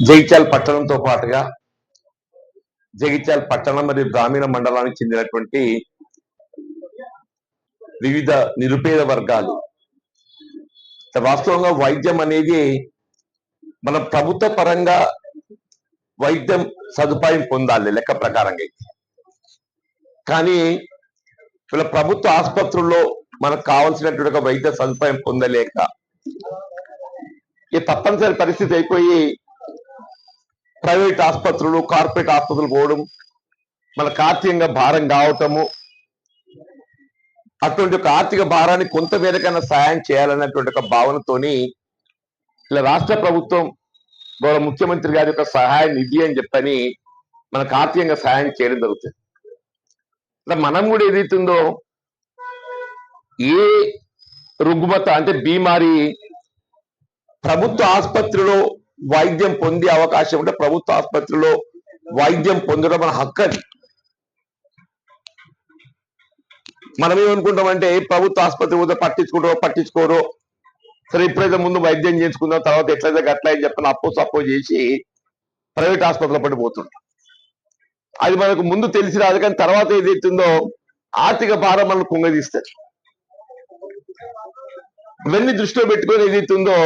జగిత్యాల పట్టణంతో పాటుగా జగిత్యాల పట్టణం మరియు గ్రామీణ మండలానికి చెందినటువంటి వివిధ నిరుపేద వర్గాలు వాస్తవంగా వైద్యం అనేది మన ప్రభుత్వ పరంగా వైద్యం సదుపాయం పొందాలి లెక్క ప్రకారంగా అయితే. కానీ ఇలా ప్రభుత్వ ఆసుపత్రుల్లో మనకు కావాల్సినటువంటి ఒక వైద్య సదుపాయం పొందలేక ఈ తప్పనిసరి పరిస్థితి అయిపోయి ప్రైవేట్ ఆసుపత్రులు కార్పొరేట్ ఆసుపత్రులు పోవడం మనకు ఆర్థికంగా భారం కావటము అటువంటి ఒక ఆర్థిక భారాన్ని కొంత మేరకైనా సహాయం చేయాలన్నటువంటి ఒక భావనతోని ఇలా రాష్ట్ర ప్రభుత్వం గౌరవ ముఖ్యమంత్రి గారి యొక్క సహాయ నిధి అని చెప్పని మనకు ఆర్థికంగా సహాయం చేయడం జరుగుతుంది. ఇలా మనం కూడా ఏదైతుందో ఏ రుగ్మత అంటే బీమారి ప్రభుత్వ ఆసుపత్రిలో వైద్యం పొందే అవకాశం ఉంటే ప్రభుత్వ ఆసుపత్రిలో వైద్యం పొందడం మన హక్కు అది మనం ఏమనుకుంటామంటే ప్రభుత్వ ఆసుపత్రి పోతే పట్టించుకుంటారో పట్టించుకోరో సరే ఇప్పుడైతే ముందు వైద్యం చేయించుకుందాం తర్వాత ఎట్లయితే గట్ల అని చెప్పిన అప్పు సప్పు చేసి ప్రైవేట్ ఆసుపత్రిలో పడిపోతుంటాం. అది మనకు ముందు తెలిసి రాదు కానీ తర్వాత ఏదైతుందో ఆర్థిక భారం మనకు కుంగదీస్తారు ఇవన్నీ దృష్టిలో పెట్టుకొని ఏదైతుందో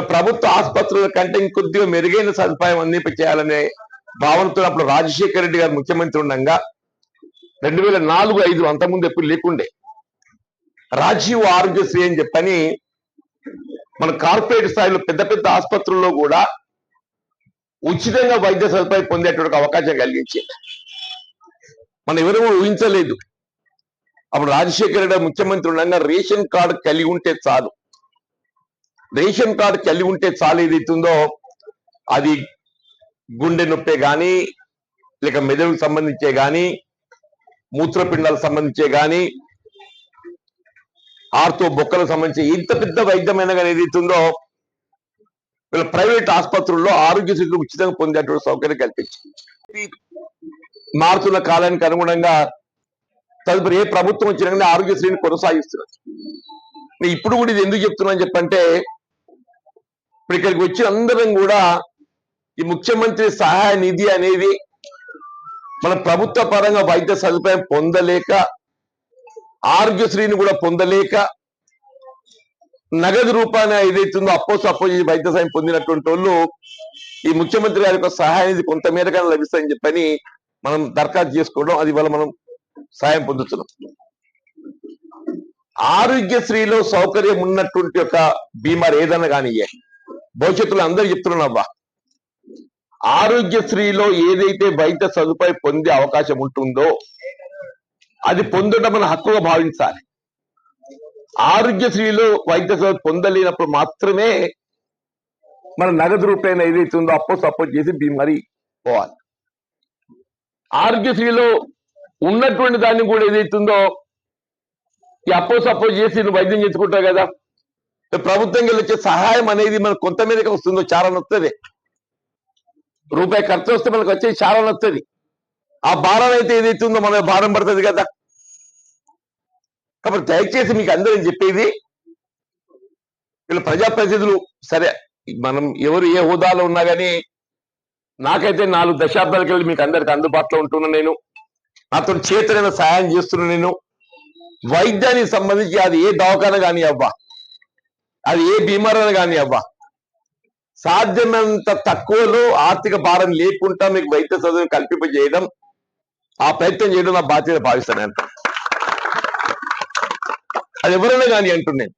ప్రభుత్వ ఆసుపత్రుల కంటే ఇంకొద్దిగా మెరుగైన సదుపాయం అందింప చేయాలనే భావనతో అప్పుడు రాజశేఖర రెడ్డి గారు ముఖ్యమంత్రి ఉండగా రెండు వేల నాలుగు ఐదు అంతకుముందు ఎప్పుడు లేకుండే. రాజీవ్ ఆరోగ్యశ్రీ అని చెప్పని మన కార్పొరేట్ స్థాయిలో పెద్ద పెద్ద ఆసుపత్రుల్లో కూడా ఉచితంగా వైద్య సదుపాయం పొందేటువంటి అవకాశం కలిగించింది. మనం ఎవరు ఊహించలేదు. అప్పుడు రాజశేఖర రెడ్డి ముఖ్యమంత్రి ఉండగా రేషన్ కార్డు కలిగి ఉంటే చాలు. రేషన్ కార్డు చల్లి ఉంటే చాలు ఏదైతుందో అది గుండె నొప్పే కానీ లేక మెదడుకు సంబంధించే కానీ మూత్రపిండాలకు సంబంధించే కానీ ఆర్తో బొక్కలకు సంబంధించి ఇంత పెద్ద వైద్యమైన కానీ ఏదైతుందో వీళ్ళ ప్రైవేట్ ఆసుపత్రుల్లో ఆరోగ్యశ్రీలు ఉచితంగా పొందేటువంటి సౌకర్యం కల్పించింది. మారుతున్న కాలానికి అనుగుణంగా తదుపరి ఏ ప్రభుత్వం వచ్చినా కానీ ఆరోగ్యశ్రీని కొనసాగిస్తున్నారు. ఇప్పుడు కూడా ఇది ఎందుకు చెప్తున్నాను చెప్పంటే ఇప్పుడు ఇక్కడికి వచ్చిన అందరం కూడా ఈ ముఖ్యమంత్రి సహాయ నిధి అనేది మన ప్రభుత్వ పరంగా వైద్య సదుపాయం పొందలేక ఆరోగ్యశ్రీని కూడా పొందలేక నగదు రూపాన ఏదైతుందో అప్పో సప్పో చేసి వైద్య సాయం పొందినటువంటి వాళ్ళు ఈ ముఖ్యమంత్రి గారి యొక్క సహాయ నిధి కొంత మేరకైనా లభిస్తాయని చెప్పని మనం దరఖాస్తు చేసుకోవడం అది వల్ల మనం సాయం పొందుతున్నాం. ఆరోగ్యశ్రీలో సౌకర్యం ఉన్నటువంటి ఒక బీమార్ ఏదైనా కానీ భవిష్యత్తులో అందరూ చెప్తున్నాను ఆరోగ్యశ్రీలో ఏదైతే వైద్య సదుపాయం పొందే అవకాశం ఉంటుందో అది పొందడం మన హక్కుగా భావించాలి. ఆరోగ్యశ్రీలో వైద్య సదుపాయం పొందలేనప్పుడు మాత్రమే మన నగదు రూపాయన ఏదైతే ఉందో అప్పో సపోర్ట్ చేసి బీమారి పోవాలి. ఆరోగ్యశ్రీలో ఉన్నటువంటి దాన్ని కూడా ఏదైతుందో ఈ అప్పో సపోర్ట్ చేసి నువ్వు వైద్యం చేసుకుంటావు కదా. ప్రభుత్వం వచ్చే సహాయం అనేది మనకు కొంత మీదకి వస్తుందో చాలా వస్తుంది. రూపాయి ఖర్చు వస్తే మనకు వచ్చేది చాలా వస్తుంది. ఆ భారం అయితే ఏదైతే ఉందో మన భారం పడుతుంది కదా. కాబట్టి దయచేసి మీకు అందరం చెప్పేది వీళ్ళు ప్రజాప్రతినిధులు సరే మనం ఎవరు ఏ హోదాలో ఉన్నా కానీ నాకైతే నాలుగు దశాబ్దాలకి వెళ్ళి మీకు అందరికి అందుబాటులో ఉంటున్నా నేను. నాతో చేతనైన సహాయం చేస్తున్నా నేను. వైద్యానికి సంబంధించి అది ఏ దవాఖాన కానీ అవ్వా. అది ఏ బీమారైనా కానీ అవ్వా. సాధ్యమైనంత తక్కువలో ఆర్థిక భారం లేకుండా మీకు వైద్య సదుపాయం కల్పింపజేయడం ఆ ప్రయత్నం చేయడం నా బాధ్యత భావిస్తాను నేను. అది ఎవరైనా కానీ అంటున్నాను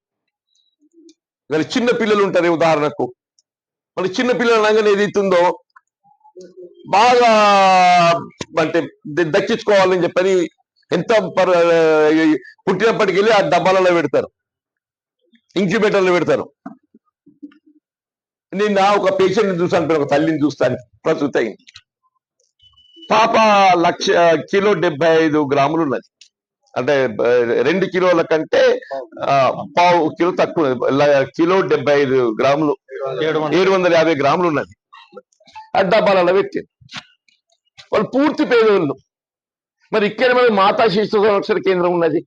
మరి చిన్న పిల్లలు ఉంటారు ఉదాహరణకు. మరి చిన్న పిల్లలు అనగానే ఏదైతుందో బాగా అంటే దక్కించుకోవాలని చెప్పని ఎంత పర్- పుట్టినప్పటికి వెళ్ళి ఆ డబ్బాలలో పెడతారు. ఇంక్యుబేటర్లు పెడతారు. నిన్న ఒక పేషెంట్ చూసాను ఒక తల్లిని చూస్తాను ప్రస్తుత పాప లక్ష కిలో డెబ్బై ఐదు గ్రాములు ఉన్నది. అంటే రెండు కిలోల కంటే పావు కిలో తక్కువ కిలో డెబ్బై ఐదు గ్రాములు ఏడు వందల యాభై గ్రాములు ఉన్నది. అడ్డాబాల పెట్టింది. వాళ్ళు పూర్తి పేదోళ్ళు. మరి ఇక్కడ మరి మాతా శిశు సంరక్షణ కేంద్రం ఉన్నది.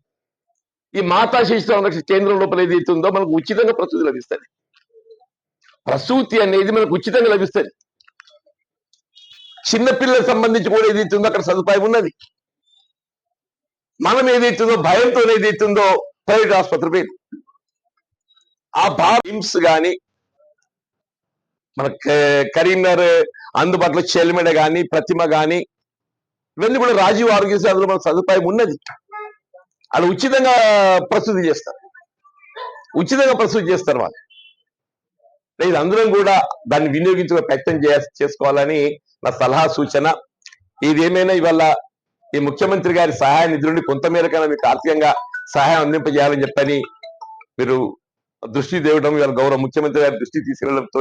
ఈ మాతా శిశు సంరక్షణ కేంద్రం లోపల ఏదైతే ఉందో మనకు ఉచితంగా ప్రసూతి లభిస్తుంది. ప్రసూతి అనేది మనకు ఉచితంగా లభిస్తుంది. చిన్నపిల్లలకు సంబంధించి కూడా ఏదైతుందో అక్కడ సదుపాయం ఉన్నది. మనం ఏదైతుందో భయంతో ఏదైతుందో ప్రైవేట్ ఆసుపత్రి పేరు ఆ బాయిమ్స్ గాని మన కరీంనగర్ అందుబాటులో చెల్మెడ గాని ప్రతిమ గాని ఇవన్నీ కూడా రాజీవ్ ఆరోగ్య సేవలో మన సదుపాయం ఉన్నది. వాళ్ళు ఉచితంగా ప్రస్తుతి చేస్తారు. ఉచితంగా ప్రస్తుతి చేస్తారు వాళ్ళు. లేదు అందరం కూడా దాన్ని వినియోగించుకునే ప్రయత్నం చేయ- చేసుకోవాలని నా సలహా సూచన. ఇదేమైనా ఇవాళ ఈ ముఖ్యమంత్రి గారి సహాయ నిధి నుండి కొంతమేరకైనా మీకు ఆర్థికంగా సహాయం అందింపజేయాలని చెప్పని మీరు దృష్టి తేవడం ఇవాళ గౌరవ ముఖ్యమంత్రి గారి దృష్టి తీసుకెళ్ళడంతో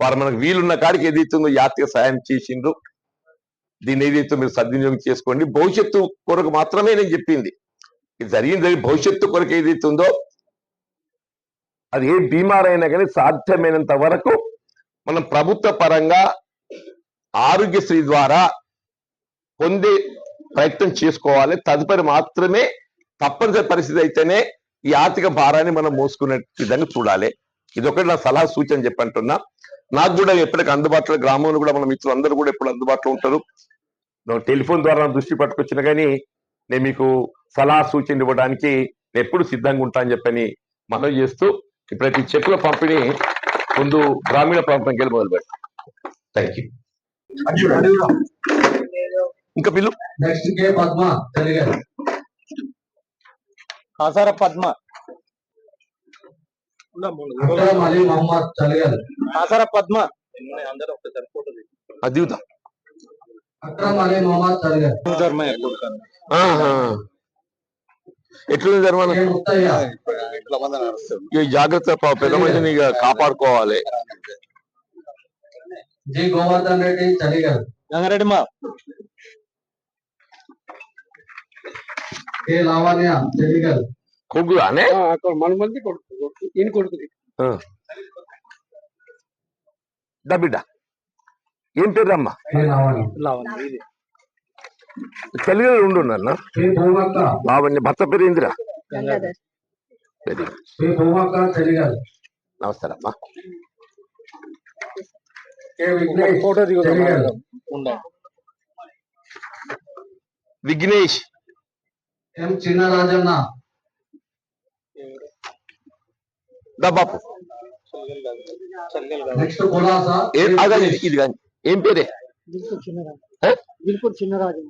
వారు మనకు వీలున్న కాడికి ఏదైతుందో ఈ ఆర్థిక సహాయం చేసిండ్రు దీన్ని ఏదైతే మీరు సద్వినియోగం చేసుకోండి భవిష్యత్తు కొరకు మాత్రమే నేను చెప్పింది. జరిగింది జరిగి భవిష్యత్తు కొరకు ఏదైతే ఉందో అది ఏ బీమార్ అయినా కానీ సాధ్యమైనంత వరకు మనం ప్రభుత్వ పరంగా ఆరోగ్యశ్రీ ద్వారా పొందే ప్రయత్నం చేసుకోవాలి. తదుపరి మాత్రమే తప్పనిసరి పరిస్థితి అయితేనే ఈ ఆర్థిక భారాన్ని మనం మోసుకునే విధంగా చూడాలి. ఇది ఒకటి నా సలహా సూచన చెప్పంటున్నా. నాకు కూడా ఎప్పటికీ అందుబాటులో గ్రామంలో కూడా మన మిత్రులు అందరూ కూడా ఎప్పుడు అందుబాటులో ఉంటారు. టెలిఫోన్ ద్వారా దృష్టి పట్టుకొచ్చిన కానీ నేను మీకు సలహా సూచన ఇవ్వడానికి నేను ఎప్పుడు సిద్ధంగా ఉంటా అని చెప్పని మనవి చేస్తూ ఈ చెక్కుల పంపిణీ ముందు గ్రామీణ ప్రాంతంకి వెళ్ళి మొదలు పెడతాం. థ్యాంక్ యూ ఇంకా పిల్లు నెక్స్ట్ కే పద్మ తెలుగు. కాసార పద్మ. అక్రమ్ అలీ మొహమ్మద్ తెలుగు. కాసార పద్మ. అది దిగుతా అక్రమ్ అలీ మొహమ్మద్ తెలుగు. ఆహా. ఎట్లుంది ధర్మాన కే ముత్తయ్య ఈ జాగ్రత్త పెద్ద మనిషిని ఇక కాపాడుకోవాలి. జి గోవర్ధన్ రెడ్డి మా. కే లావణ్య తెలుగు కొగ్గు అనే? మన మంది కొడుకు ఈయన కొడుకుది ఏం పేరు అమ్మా లావణ్య. లావణ్య ఇది తెలుగు ఉండు నాన్న లావణ్య భర్త పేరు ఇందిరా? నమస్కారం అమ్మా విఘ్నేష్ ఎం బాపు. ఇది కానీ ఏం పేరే? దిల్పూర్ చిన్నరాజు.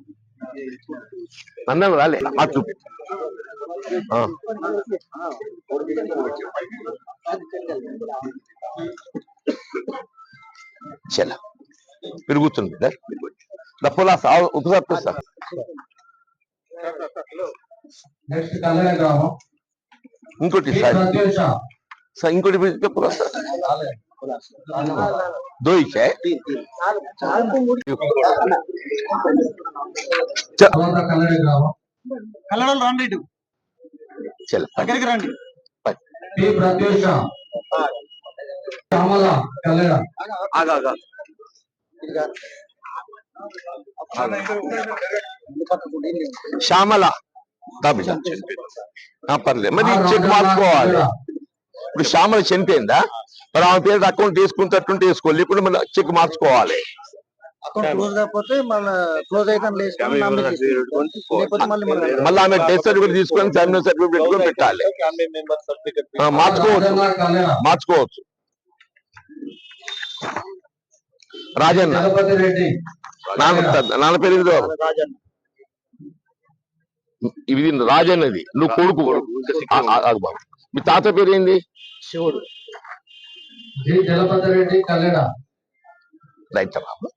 అన్నాను రాలే. ఆ చూపి. చలా. సార్ ఒకసారి చూస్తా నెక్స్ట్ కళ్యాణ గ్రామం ఇంకోటి సార్. సార్ ఇంకోటి చెప్పులా రండి ఇటు. చల్ దగ్గరికి రండి. కే ప్రత్యూష శ్యామల పర్లేదు. మరి చెక్ మార్చుకోవాలి. ఇప్పుడు శ్యామల చనిపోయిందా? మరి ఆమె పేరు అకౌంట్ వేసుకున్నట్టుంటే వేసుకోవాలి లేకుంటే మన చెక్ మార్చుకోవాలి. అకౌంట్ క్లోజ్ కాకపోతే మళ్ళీ ఆమె డెత్ సర్టిఫికేట్ తీసుకొని ఫ్యామిలీ సర్టిఫికేట్ పెట్టుకొని పెట్టాలి. మార్చుకోవచ్చు. మార్చుకోవచ్చు. రాజన్న. నాన్న నాన్న పేరు ఇది రాజన్నది. నువ్వు కొడుకు. మీ తాత పేరు ఏంది? శివుడు. జి జలపతి రెడ్డి కళ్యాణ రైట్ బాబు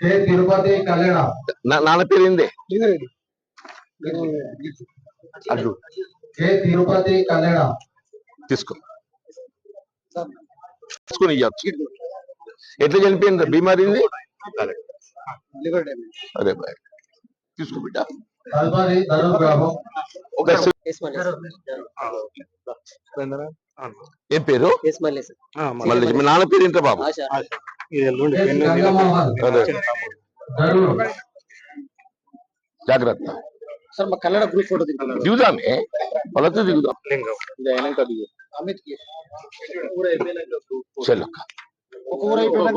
కె తిరుపతి కళ్యాణ నా- నాన్న పేరు ఏంది అడ్డు కె తిరుపతి కళ్యాణ తీసుకో. తీసుకుని ఇవ్వచ్చు ఎట్లా చనిపోయింది? బీమారింది అరే బాయ్. తీసుకో బిడ్డ. గ్రామం ఒక ఏం పేరు? మళ్ళీ మీ నాన్న పేరు ఏంటో బాబు? జాగ్రత్త. సార్ మా కన్నడ గ్రూప్ ఫోటో దిగుదామే. వాళ్ళతో దిగుదాం. అమిత్కి ఊరు అయిపోయినాక group photo. చలో ఒక ఊరు అయిపోయినాక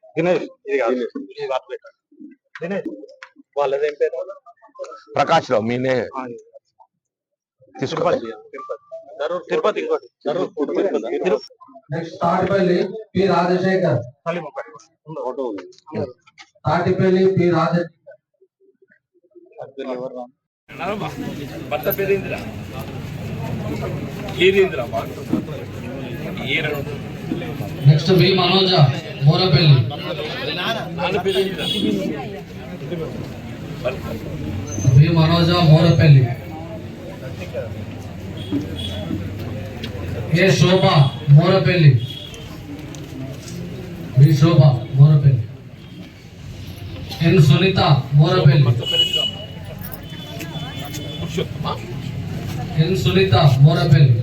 దినేష్ ఇది కాదు. ఇది కాదు పెట్టండి. దినేష్ వాళ్ళదేం పేరు? ప్రకాష్ రావు మీనే ఆ, తీసుకో. తిరుపతి తిరుపతి. ఇంకోటి తిరుపతి నెక్స్ట్ తాటిపల్లి పి రాజశేఖర్. సలీం ఒకటి ఉంది, ఒకటి ఉంది. తాటిపల్లి పి రాజశేఖర్? భర్త పేరేంద్ర ఏదేంద్ర ఈరడు నెక్స్ట్ వి మనోజ. మోరపల్లి నాన్న పేరేంద్ర V Manoja Morapalli A Shobha Morapalli V Shobha Morapalli N Sunitha Morapalli Purushottama N Sunitha Morapalli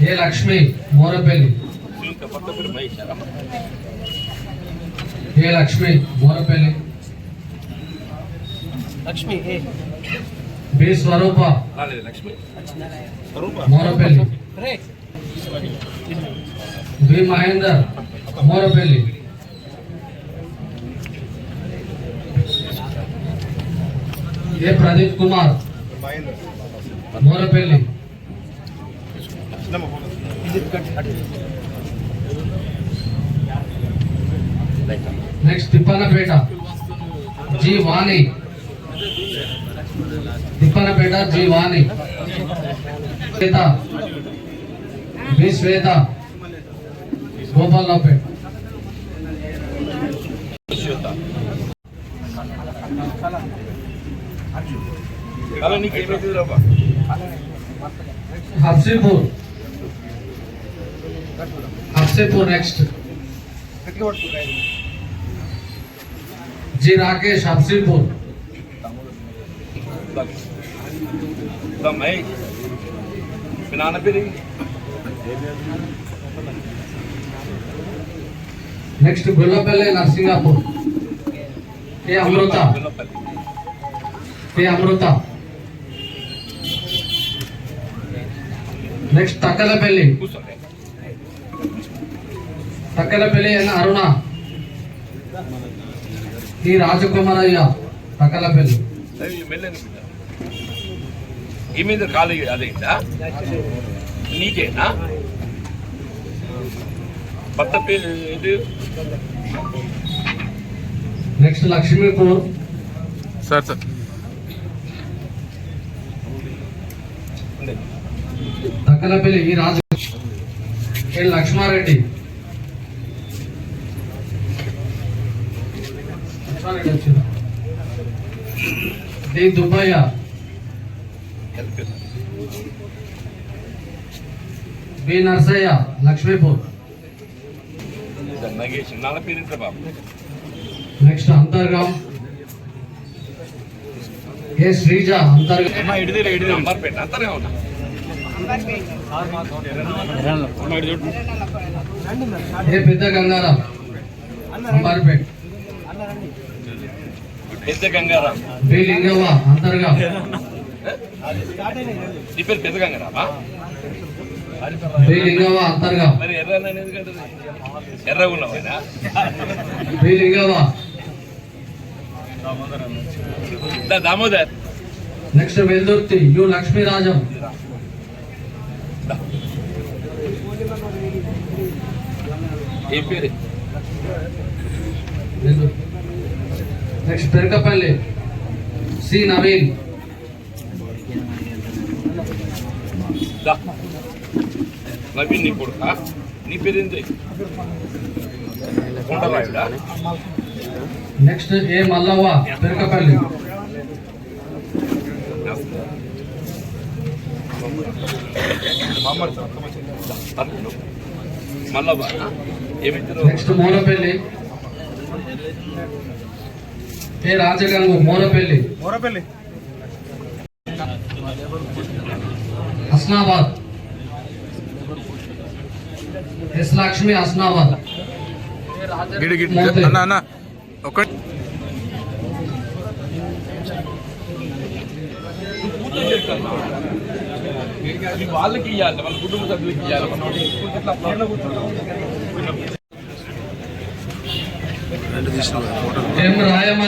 A Lakshmi Morapalli. A Lakshmi Morapalli. Lakshmi A B Swarupa. Morapalli. B Mahender Morapalli. A Pradeep Kumar Morapalli. Next Tippanapeta G Vani Tippanapeta G Vani Swetha B Shweta Gopalaraopeta అలా నీకు ఏమైతుంది రాబా Hafsipur Hafsipur next G Rakesh Hafsipur Mahesh మీ నాన్న పేరు ఏంటి? Next Gullapalli Narsingapur A Amrutha Gullapalli. A Amrutha next Takkalapalli కూర్చోండి రాజకుమారయ్య తక్కలపల్లి అయ్యి మెల్లని బిడ్డ ఈ మీద ఖాళీ అదేంటా నీకేనా? భర్త పేరు next Lakshmipur sir sir. Takkalapalli E Raju. A Lakshmareddy. వచ్చిందా Dubbaiah. B Narsaiah Lakshmipur. Next Antargaon. A Sreeja Antargaon. A పెద్ద గంగారాం అంబారిపేట్. పెద్ద గంగారాం. నీ పేరు పెద్ద గంగారామా? మరి ఎర్ర ఎర్రగా ఉన్నావు Damodar. Next Veldurthi U Lakshmirajam. ఏం పేరు? నెక్స్ట్ పెరకపల్లి. సి నవీన్. నవీన్ నీ కొడుక? నీ పేరు ఏంటి కొండరాయుడా? Next A Mallavva? పెరకపల్లి. బా ఏమిచ్చారు next Morapalli A Rajagangu Morapalli. Morapalli. Hasnabad. S Lakshmi Hasnabad. గిడి గిడి. మోతే. అన్న అన్న. ఒక వాళ్ళకి ఇవ్వాలి వాళ్ళ కుటుంబ సభ్యులకి ఇవ్వాలి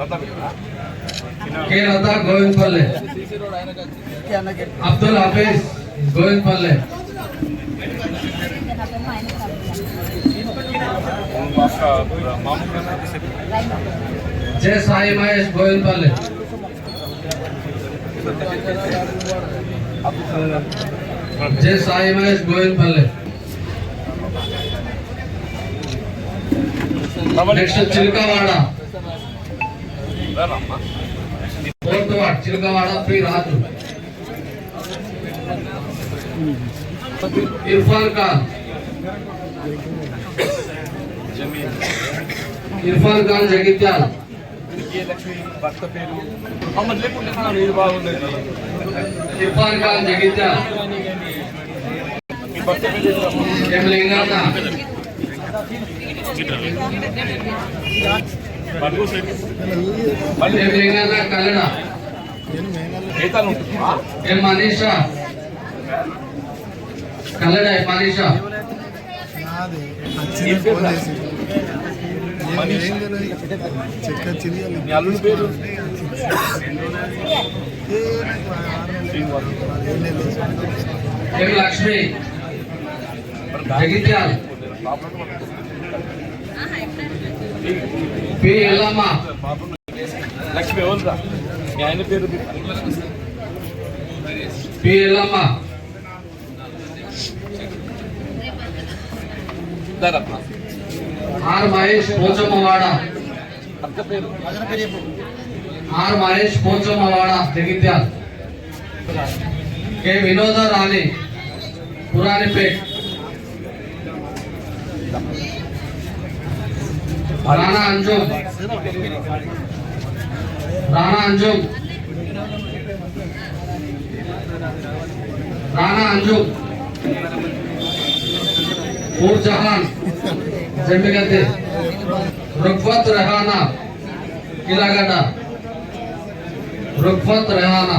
చెవి చెల్లేది K Latha K Latha Govindapalli Abdul Hafeez Govindapalli Jaya Sai Mahesh Govindapalli Jaya Sai Mahesh Govindapalli next Chilukawada fourth ward Chilukawada P Raju Irfan Khan Irfan Khan Jagtial Lakshmi భర్త పేరు అమ్మ లేకుంటే నా పేరు బాగుంది ఇర్ఫాన్ ఖాన్ జగిత్యాల మీ భర్త పేరు చెప్పమ్మా. ఎం లింగన్న ఏతాను ఉంటుందా ఎం మనీషా ఎం మనీషా అల్లుడి పేరు? లక్ష్మి? జగిత్యాల. పి ఎల్లమ్మ లక్ష్మి ఎవరురా మీ ఆయన పేరు P Yellamma Darappa R Mahesh Pochammawada. R Mahesh Pochammawada Jagtial K Vinoda Rani Puranipet. Rana Anjum. Rana Anjum. Rana Anjum. पूर जहान। जमीगते रुखवत रहाना। किलागाडा रुखवत रहाना।